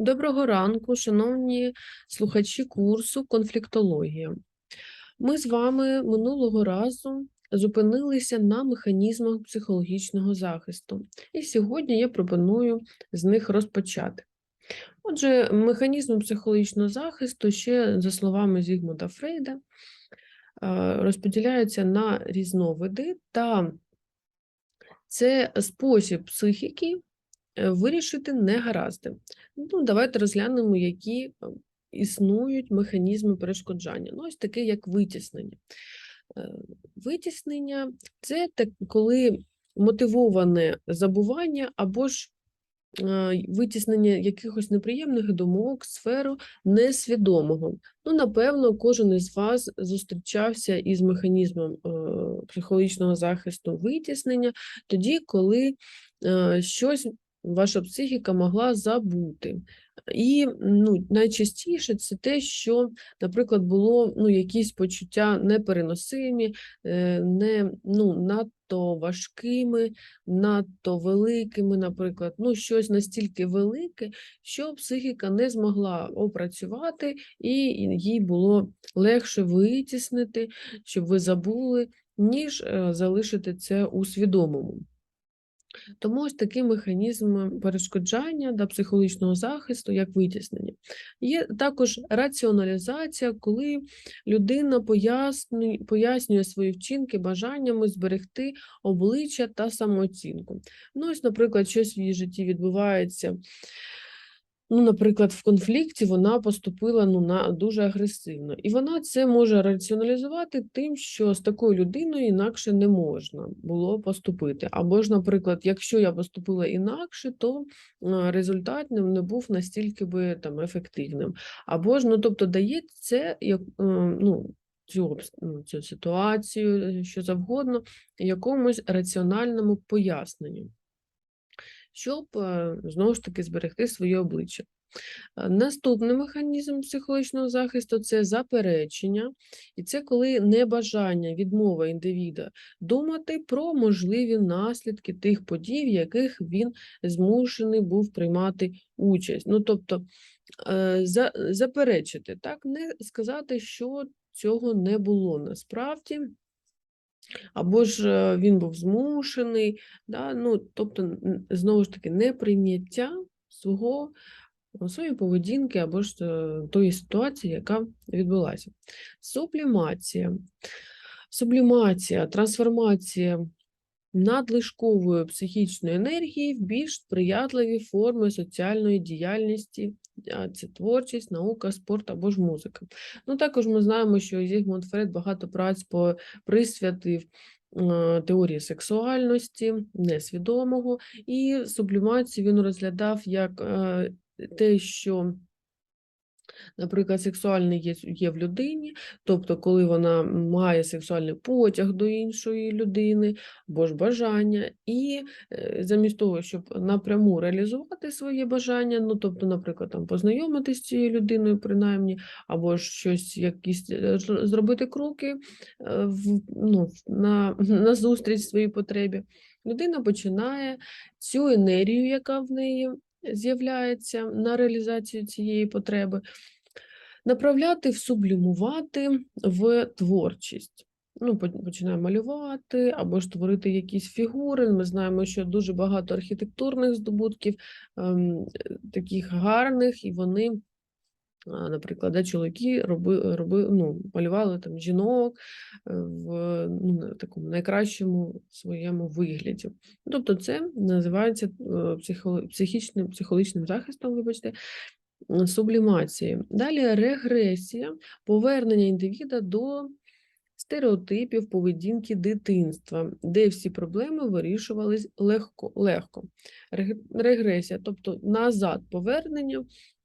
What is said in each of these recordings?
Доброго ранку, шановні слухачі курсу конфліктологія. Ми з вами минулого разу зупинилися на механізмах психологічного захисту, і сьогодні я пропоную з них розпочати. Отже, механізми психологічного захисту, ще за словами Зігмунда Фрейда, е, розподіляються на різновиди, та це спосіб психіки вирішити негаразди. Ну, давайте розглянемо, які е, існують механізми перешкоджання. Ну, ось таке, як витіснення. Е, Витіснення це так, коли мотивоване забування або ж е, витіснення якихось неприємних думок, сферу несвідомого. Ну, напевно, кожен із вас зустрічався із механізмом е, психологічного захисту витіснення, тоді, коли е, щось ваша психіка могла забути. І ну, найчастіше це те, що, наприклад, було ну, якісь почуття непереносимі, е, не ну, надто важкими, надто великими, наприклад, ну, щось настільки велике, що психіка не змогла опрацювати, і їй було легше витіснити, щоб ви забули, ніж е, залишити це у свідомому. Тому ось такий механізм перешкоджання та психологічного захисту, як витіснення. Є також раціоналізація, коли людина пояснює, пояснює свої вчинки бажаннями зберегти обличчя та самооцінку. Ну, ось, наприклад, щось в її житті відбувається. Ну, наприклад, в конфлікті вона поступила ну, на дуже агресивно, і вона це може раціоналізувати тим, що з такою людиною інакше не можна було поступити. Або ж, наприклад, якщо я поступила інакше, то результат не, був настільки би там ефективним. Або ж, ну тобто, дає це як е, ну. Цю, ну, цю ситуацію, е, що завгодно, якомусь раціональному поясненню щоб е, знову ж таки зберегти своє обличчя. Е, Наступний механізм психологічного захисту це заперечення, і це коли небажання відмова індивіда думати про можливі наслідки тих подій, в яких він змушений був приймати участь. Ну, тобто е, за- заперечити, так, не сказати, що цього не було насправді. Або ж е, він був змушений, да? ну, тобто, знову ж таки, неприйняття свого, своєї поведінки або ж е, тої ситуації, яка відбулася. Сублімація. Сублімація, трансформація надлишкової психічної енергії в більш сприятливі форми соціальної діяльності, це творчість, наука, спорт або ж музика. Ну, також ми знаємо, що Зігмунд Фред багато праць по присвятив теорії сексуальності, несвідомого, і сублімацію він розглядав як те, що Наприклад, сексуальне є, є в людині, тобто, коли вона має сексуальний потяг до іншої людини або ж бажання, і е, замість того, щоб напряму реалізувати своє бажання, ну тобто, наприклад, там познайомитись з цією людиною, принаймні, або ж щось, якісь е, зробити кроки е, в, ну, на, на зустріч своїй потребі, людина починає цю енергію, яка в неї з'являється на реалізацію цієї потреби, направляти, всублімувати в творчість. Ну, починає малювати або ж творити якісь фігури. Ми знаємо, що дуже багато архітектурних здобутків, ем, таких гарних, і вони, наприклад, да, чоловіки роби, роби, ну, малювали там жінок е, в ну, такому найкращому своєму вигляді. Тобто, це називається е, психічним, психологічним захистом, вибачте, сублімації. Далі регресія, повернення індивіда до стереотипів поведінки дитинства, де всі проблеми вирішувались легко. легко. Регресія, тобто назад повернення,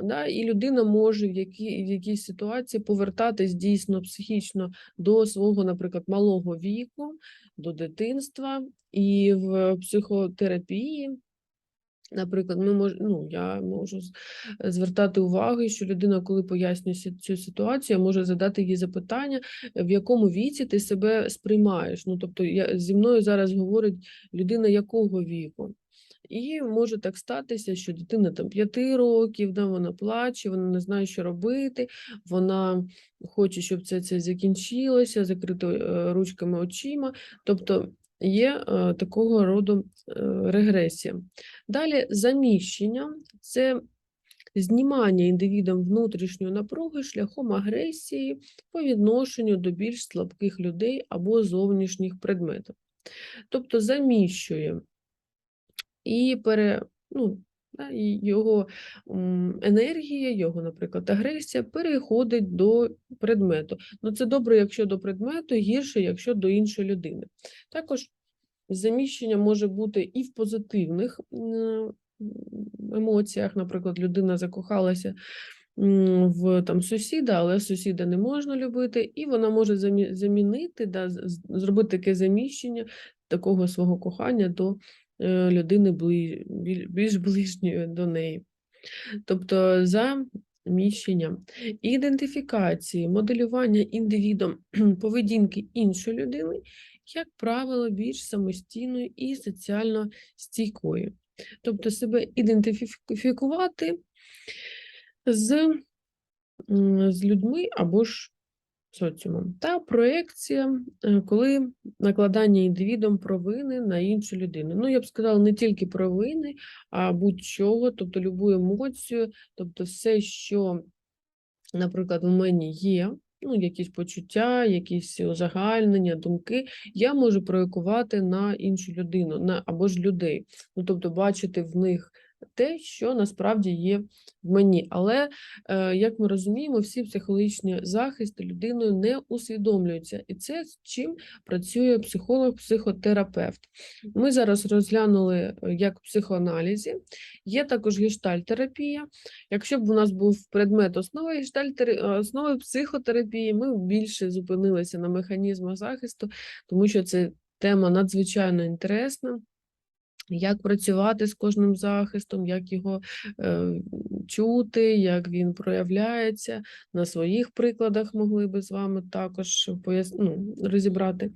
да, і людина може в, які, в якійсь ситуації повертатись дійсно психічно до свого, наприклад, малого віку, до дитинства, і в психотерапії Наприклад, ми мож, ну, я можу звертати увагу, що людина, коли пояснює цю ситуацію, може задати їй запитання, в якому віці ти себе сприймаєш. Ну, тобто, я, зі мною зараз говорить людина якого віку. І може так статися, що дитина там 5 років, да, вона плаче, вона не знає, що робити, вона хоче, щоб це, це закінчилося, закрито е, ручками очима. Тобто є е, такого роду е, регресія. Далі заміщення це знімання індивідом внутрішньої напруги шляхом агресії по відношенню до більш слабких людей або зовнішніх предметів. Тобто заміщує і пере, ну, його енергія, його, наприклад, агресія переходить до предмету. Ну, це добре, якщо до предмету, гірше, якщо до іншої людини. Також заміщення може бути і в позитивних емоціях, наприклад, людина закохалася в там сусіда, але сусіда не можна любити, і вона може замі- замінити, да, зробити таке заміщення такого свого кохання до людини більш ближньої до неї. Тобто заміщення, ідентифікації, моделювання індивідом поведінки іншої людини, як правило, більш самостійною і соціально стійкою. Тобто себе ідентифікувати з, з людьми або ж соціумом. Та проекція, е, коли накладання індивідом провини на іншу людину. Ну, я б сказала, не тільки провини, а будь-чого, тобто любу емоцію, тобто все, що, наприклад, у мене є. Ну, якісь почуття, якісь узагальнення, думки, я можу проєкувати на іншу людину, на або ж людей. Ну, тобто бачити в них те, що насправді є в мені. Але, е, як ми розуміємо, всі психологічні захисти людиною не усвідомлюються. І це з чим працює психолог-психотерапевт. Ми зараз розглянули, е, як психоаналізі. Є також гештальтерапія. Якщо б у нас був предмет основи гештальтери... основи психотерапії, ми більше зупинилися на механізмах захисту, тому що це тема надзвичайно інтересна. Як працювати з кожним захистом, як його е, чути, як він проявляється. На своїх прикладах могли би з вами також пояс... ну, розібрати.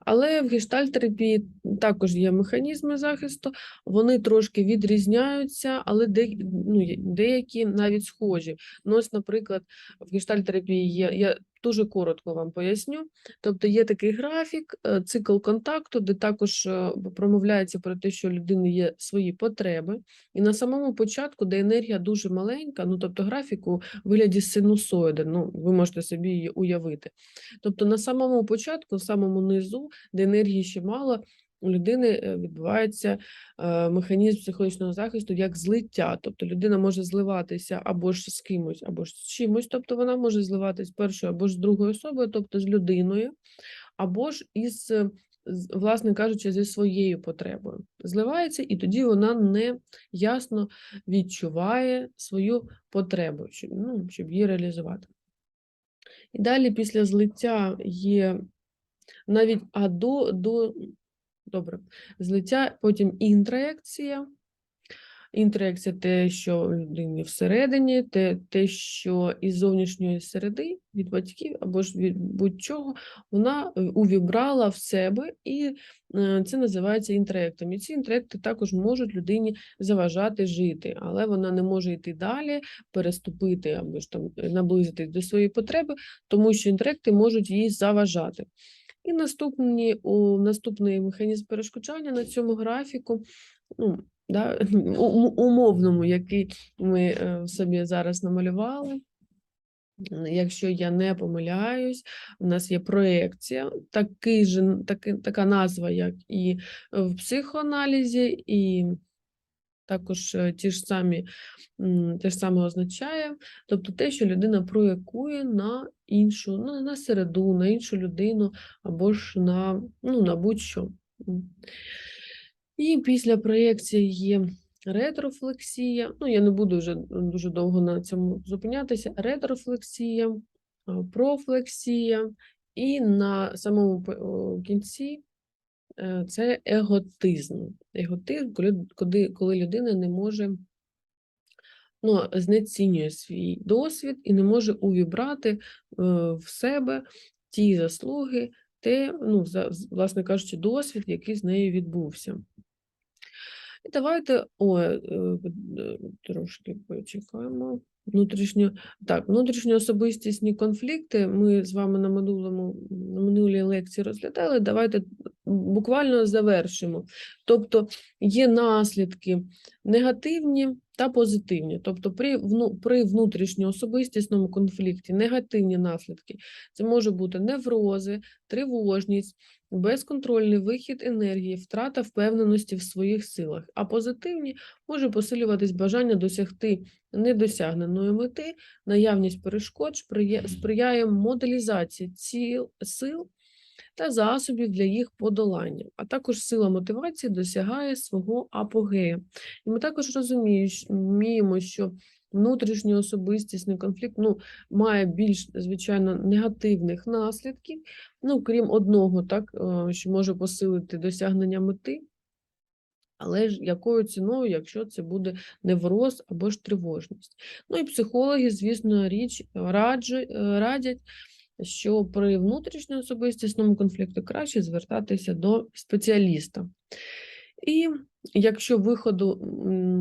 Але в гештальтерапії також є механізми захисту, вони трошки відрізняються, але де... ну, деякі навіть схожі. Ну, ось, наприклад, в гештальтерапії є, я дуже коротко вам поясню. Тобто є такий графік, е, цикл контакту, де також е, промовляється про те, що у людини є свої потреби. І на самому початку, де енергія дуже маленька, ну тобто графік у вигляді синусоїди, ну ви можете собі її уявити. Тобто на самому початку, в самому низу, де енергії ще мало, у людини е, відбувається е, механізм психологічного захисту як злиття. Тобто людина може зливатися або ж з кимось, або ж з чимось, тобто вона може зливатися з першою або ж з другою особою, тобто з людиною, або ж із, е, власне кажучи, зі своєю потребою. Зливається, і тоді вона не ясно відчуває свою потребу, щоб, ну, щоб її реалізувати. І далі після злиття є навіть а до, до добре, злиття, потім інтроекція. Інтроекція те, що людині всередині, те, те, що із зовнішньої середи, від батьків або ж від будь-чого, вона е, увібрала в себе, і е, це називається інтроектом. І ці інтроекти також можуть людині заважати жити, але вона не може йти далі, переступити або ж там наблизитись до своєї потреби, тому що інтроекти можуть їй заважати. І наступні, у, наступний механізм перешкоджання на цьому графіку, ну, да, умовному, який ми е, собі зараз намалювали. Якщо я не помиляюсь, у нас є проекція, такий же, таки, така назва, як і в психоаналізі, і також е, ті ж самі, те ж саме означає, тобто те, що людина проєкує на іншу, на, на середу, на іншу людину або ж на, ну, на будь-що. І після проєкції є ретрофлексія. Ну, я не буду вже дуже довго на цьому зупинятися. Ретрофлексія, профлексія, і на самому кінці це еготизм. Еготизм, коли, коли, людина не може ну, знецінює свій досвід і не може увібрати е, в себе ті заслуги, те, ну, за- власне кажучи, досвід, який з нею відбувся. І давайте ой, е, е, трошки почекаємо. Внутрішньо, так, внутрішньоособистісні конфлікти ми з вами на минулому на минулій лекції розглядали. Давайте буквально завершимо. Тобто є наслідки негативні та позитивні. Тобто, при вну, при внутрішньоособистісному конфлікті негативні наслідки це може бути неврози, тривожність, безконтрольний вихід енергії, втрата впевненості в своїх силах. А позитивні може посилюватись бажання досягти недосягненої мети, наявність перешкод сприяє, моделізації ціл, сил та засобів для їх подолання, а також сила мотивації досягає свого апогею. І ми також розуміємо, що внутрішній особистісний конфлікт ну, має більш, звичайно, негативних наслідків, ну, крім одного, так, е, що може посилити досягнення мети. Але ж якою ціною, якщо це буде невроз або ж тривожність. Ну і психологи, звісно, річ раджу, радять що при внутрішньоособистісному конфлікту краще звертатися до спеціаліста. І якщо виходу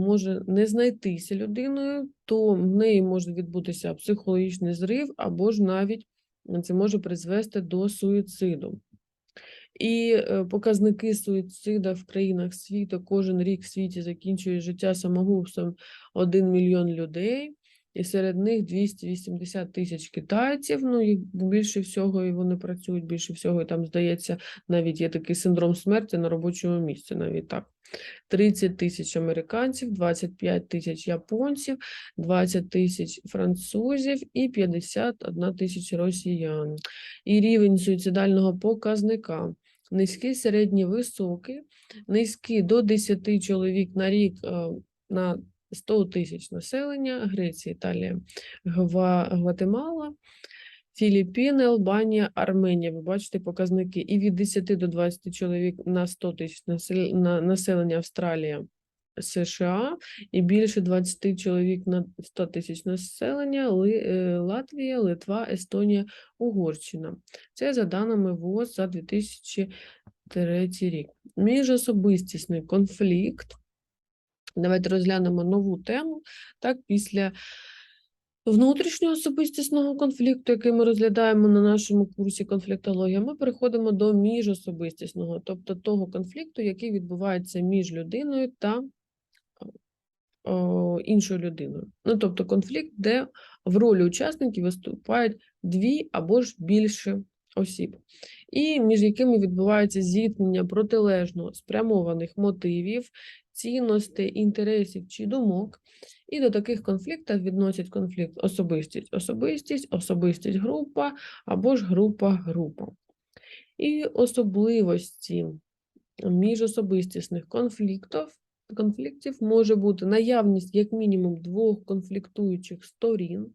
може не знайтися людиною, то в неї може відбутися психологічний зрив, або ж навіть це може призвести до суїциду. І е, показники суїцида в країнах світу кожен рік в світі закінчує життя самогубством 1 мільйон людей і серед них 280 тисяч китайців. Ну їх більше всього, і вони працюють більше всього. І там, здається, навіть є такий синдром смерті на робочому місці, навіть так. 30 тисяч американців, 25 тисяч японців, 20 тисяч французів і 51 тисяча росіян. І рівень суїцидального показника. Низький, середній, високий, низький до 10 чоловік на рік е, на 100 тисяч населення, Греція, Італія, Гва, Гватемала, Філіппіни, Албанія, Арменія. Ви бачите показники. І від 10 до 20 чоловік на 100 тисяч населення Австралія. США і більше 20 чоловік на 100 тисяч населення Латвія, Литва, Естонія, Угорщина. Це за даними ВОЗ за 2003 рік. Міжособистісний конфлікт Давайте розглянемо нову тему. Так, після внутрішнього особистісного конфлікту, який ми розглядаємо на нашому курсі конфліктологія, ми переходимо до міжособистісного, тобто того конфлікту, який відбувається між людиною та о, іншою людиною. Ну, тобто конфлікт, де в ролі учасників виступають дві або ж більше осіб, і між якими відбувається зіткнення протилежно спрямованих мотивів, цінностей, інтересів чи думок. І до таких конфліктів відносять конфлікт особистість, особистість, особистість група або ж група-група. І особливості міжособистісних конфліктів конфліктів може бути наявність як мінімум двох конфліктуючих сторін,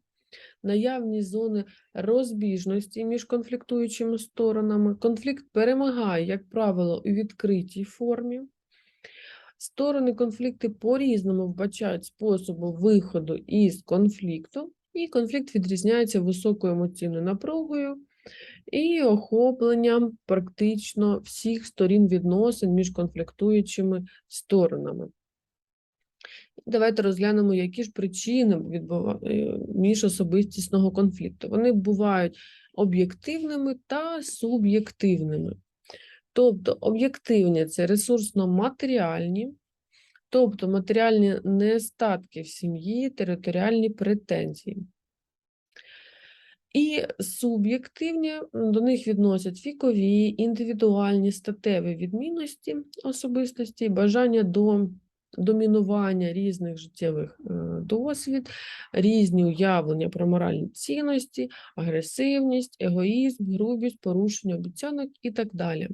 наявність зони розбіжності між конфліктуючими сторонами. Конфлікт перемагає, як правило, у відкритій формі. Сторони конфлікту по-різному вбачають способи виходу із конфлікту, і конфлікт відрізняється високою емоційною напругою і охопленням практично всіх сторін відносин між конфліктуючими сторонами. Давайте розглянемо, які ж причини е, міжособистісного конфлікту. Вони бувають об'єктивними та суб'єктивними. Тобто об'єктивні це ресурсно-матеріальні, тобто матеріальні нестатки в сім'ї, територіальні претензії. І суб'єктивні до них відносять вікові, індивідуальні статеві відмінності особистості, бажання до домінування різних життєвих е, досвід, різні уявлення про моральні цінності, агресивність, егоїзм, грубість, порушення обіцянок і так далі.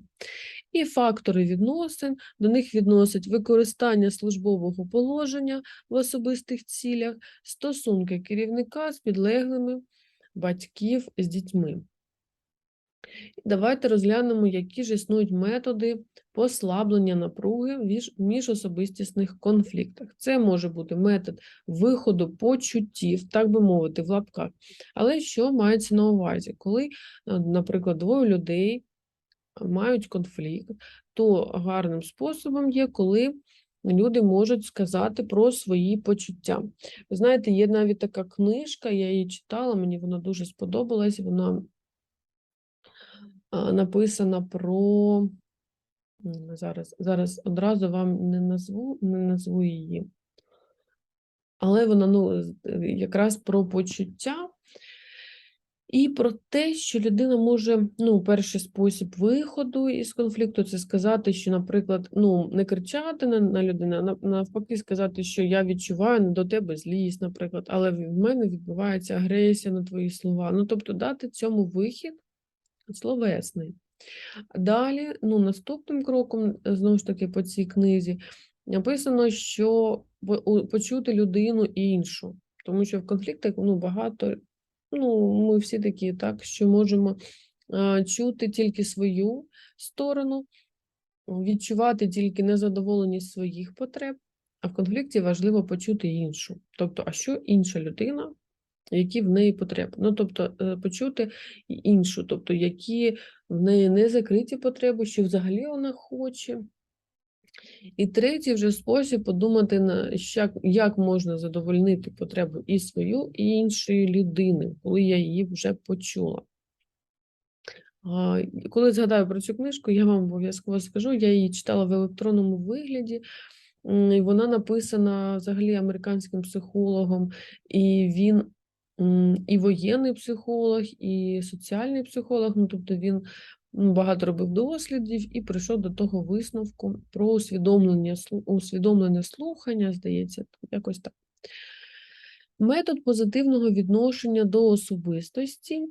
І фактори відносин, до них відносять використання службового положення в особистих цілях, стосунки керівника з підлеглими батьків з дітьми. Давайте розглянемо, які ж існують методи послаблення напруги в міжособистісних конфліктах. Це може бути метод виходу почуттів, так би мовити, в лапках. Але що мається на увазі? Коли, е, наприклад, двоє людей мають конфлікт, то гарним способом є, коли люди можуть сказати про свої почуття. Ви знаєте, є навіть така книжка, я її читала, мені вона дуже сподобалась. Вона написана про. Зараз, зараз одразу вам не назву, не назву її. Але вона ну, якраз про почуття і про те, що людина може, ну, перший спосіб виходу із конфлікту це сказати, що, наприклад, ну, не кричати на, на людину, а навпаки, сказати, що я відчуваю до тебе злість, наприклад, але в мене відбувається агресія на твої слова. Ну, тобто дати цьому вихід словесний. Далі, ну, наступним кроком, е, знову ж таки, по цій книзі, написано, що почути людину іншу, тому що в конфліктах ну, багато, ну, ми всі такі, так, що можемо а, чути тільки свою сторону, відчувати тільки незадоволеність своїх потреб, а в конфлікті важливо почути іншу. Тобто, а що інша людина, які в неї потреби? Ну, тобто, е, почути іншу, тобто, які в неї не закриті потреби, що взагалі вона хоче. І третій вже спосіб подумати, як, як можна задовольнити потребу і свою, і іншої людини, коли я її вже почула. Коли згадаю про цю книжку, я вам обов'язково скажу, я її читала в електронному вигляді, і вона написана взагалі американським психологом, і він і воєнний психолог, і соціальний психолог, ну тобто він багато робив дослідів і прийшов до того висновку про усвідомлення, усвідомлене слухання, здається, якось так. Метод позитивного відношення до особистості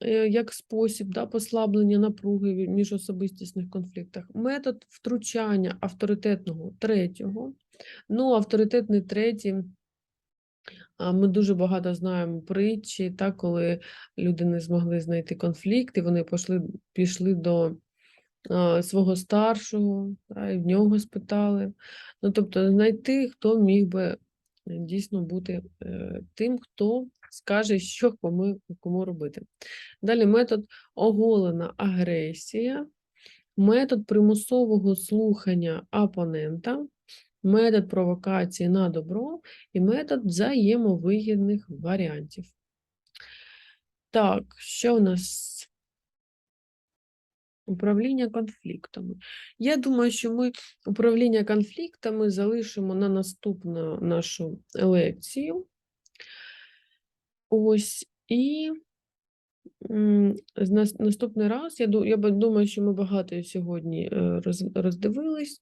е, як спосіб да, послаблення напруги в міжособистісних конфліктах, метод втручання авторитетного третього. Ну, авторитетний третій, ми дуже багато знаємо притчі, та, коли люди не змогли знайти конфлікт, і вони пішли, пішли до свого старшого, та, і в нього спитали. Ну, тобто, знайти, хто міг би е, дійсно бути е, тим, хто скаже, що кому, кому робити. Далі метод оголена агресія, метод примусового слухання опонента, метод провокації на добро і метод взаємовигідних варіантів. Так, що у нас? Управління конфліктами. Я думаю, що ми управління конфліктами залишимо на наступну нашу лекцію. Ось і наступний раз. Я, думаю, що ми багато сьогодні е, роздивились.